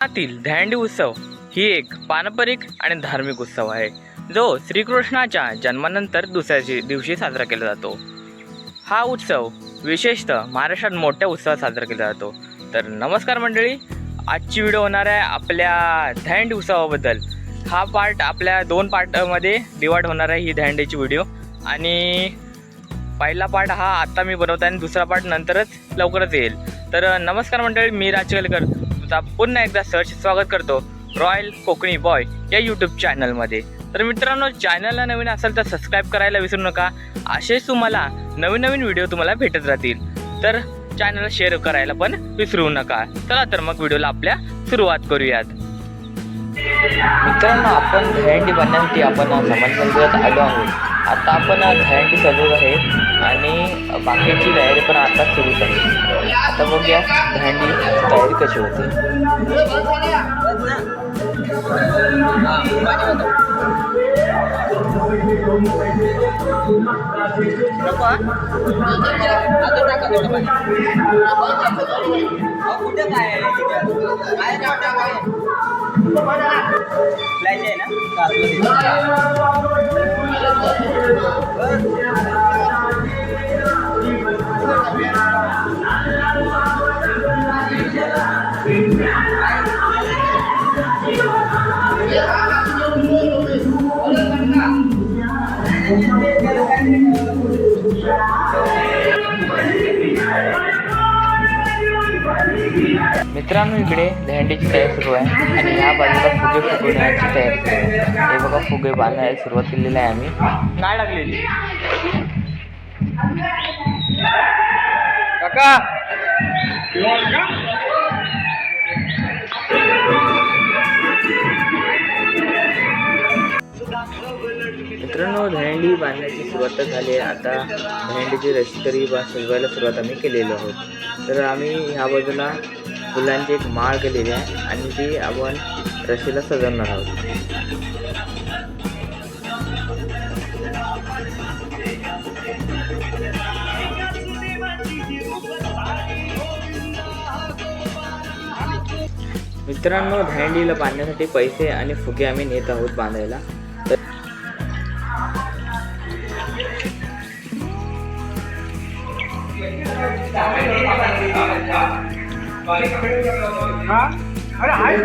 कोकणातील दहंडी उत्सव ही एक पारंपरिक आणि धार्मिक उत्सव आहे जो श्रीकृष्णाच्या जन्मानंतर दुसऱ्या दिवशी साजरा केला जातो. हा उत्सव विशेषतः महाराष्ट्रात मोठ्या उत्सवात साजरा केला जातो. तर नमस्कार मंडळी आजची व्हिडिओ होणार आहे आपल्या ध्यांडी उत्सवाबद्दल. हा पार्ट आपल्या दोन पार्टमध्ये डिवाइड होणार आहे ही ध्यांडीची व्हिडिओ आणि पहिला पार्ट हा आत्ता मी बनवत आहे आणि दुसरा पार्ट नंतरच लवकरच येईल. तर नमस्कार मंडळी मी राजकलकर तुमचा पुन्हा एकदा सहर्ष स्वागत करतो रॉयल कोकणी बॉय या यूट्यूब चॅनलमध्ये तर मित्रांनो चॅनलला नवीन असेल तर सबस्क्राईब करायला विसरू नका. असेच तुम्हाला नवीन नवीन व्हिडिओ तुम्हाला भेटत राहतील. तर चॅनलला शेअर करायला पण विसरू नका. चला तर मग व्हिडिओला आपल्या सुरुवात करूयात. मित्रांनो आपण दहंडी बनण्यासाठी आपण समाज मंदिरात आलो आहोत. आता आपण दहंडी सजवत आहे आणि बाकीची तयारी पण आता सुरू झाली. आता बघूया दहंडी तयारी कशी होते? मित्रांनो इकडे दहंडीची तयारी सुरू आहे. आणि ह्या बाजूला फुगे फुगवण्याची तयारी सुरू आहे. हे बघा फुगे बांधायला सुरुवात केलेली आहे आम्ही. नाही लागलेली. काका! भेंडी बांधण्याची सुरुवात झाली आहे. आता भेंडीची रशी बा सजवायला सुरुवात आम्ही केलेलो आहोत. तर आम्ही ह्या बाजूला फुलांची एक माळ केलेली आहे आणि ती आपण रशीला सजवणार आहोत. मित्रांनो भेंडीला बांधण्यासाठी पैसे आणि फुगे आम्ही नेत आहोत बांधायला. अरे हाय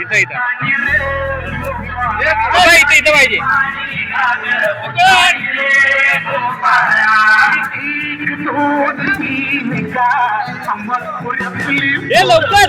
इथं इथं. इथं पाहिजे ये लवकर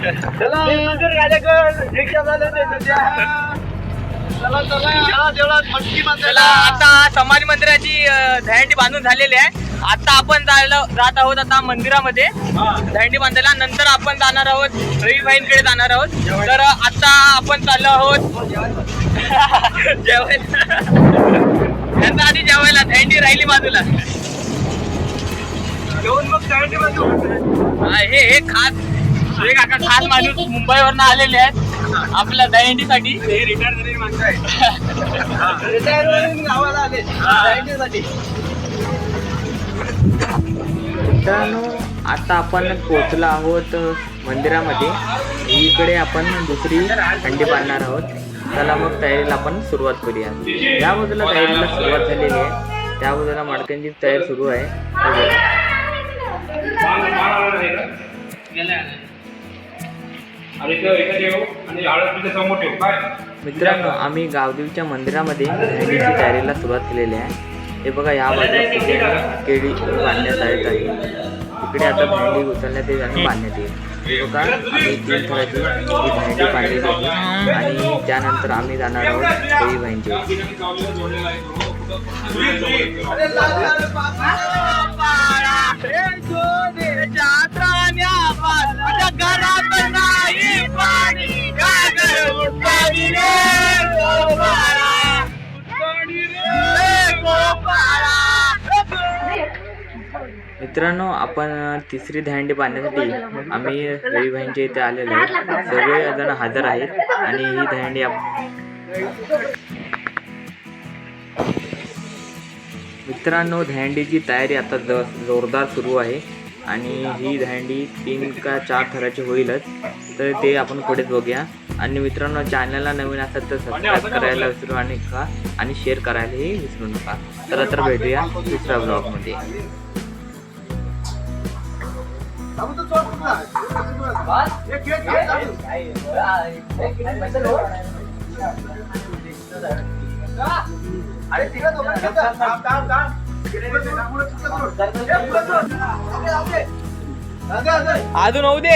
चला. राजागड रिक्षा झाले ते सध्या. चला चला. चला देवळात मटकी चला बांधायला आता समाज मंदिराची दहंडी बांधून झालेली आहे. आता आपण जायला जात आहोत आता मंदिरामध्ये. दहंडी बांधायला नंतर आपण जाणार आहोत रविबाईंकडे जाणार आहोत. तर आता आपण चाललो आहोत. जेवायला. त्यांचा आधी जेवायला दहंडी राहिली बाजूला. घेऊन मग हा, हे हे खास हे काका खास माणूस मुंबईवरनं आलेले आहेत. आपल्या दहंडीसाठी हे रिटायर झालेली माणसं आहे रिटायर होऊन गावाला आले. दहंडीसाठी मित्रांनो आता आपण पोचलो आहोत मंदिरामध्ये. इकडे आपण दुसरी हंडी बांधणार आहोत. चला मग तयारीला आपण सुरुवात करूया. या बाजूला तयारीला सुरुवात झालेली आहे त्या बाजूला माडक्यांची तयारी सुरू आहे. मित्रांनो आम्ही गावदेवीच्या मंदिरामध्ये भेंडीची तयारीला सुरुवात केलेली आहे. हे बघा या बाजूला केळी बांधण्यात आहेत आहे इकडे आता भेंडी उचलण्यात येईल आणि बांधण्यात येईल. बघा आम्ही तीन थराची भेंडी बांधलेली आहे. आणि त्यानंतर आम्ही जाणार आहोत केळी भाईंचे मित्रांनो आपण तिसरी दहंडी पाहण्यासाठी आम्ही रविभाईंच्या इथे आलेलो आहे. सगळे जण हजर आहेत आणि ही दहंडी आप- मित्रांनो दहंडीची तयारी आता ज जोरदार सुरू आहे आणि ही दहंडी तीन का चार थराची होईलच तर ते आपण पुढेच बघूया. आणि मित्रांनो चॅनलला नवीन असेल तर सबस्क्राईब करायला विसरू आणि का आणि शेअर करायलाही विसरू नका. तर भेटूया दुसऱ्या ब्लॉगमध्ये अजून होऊ दे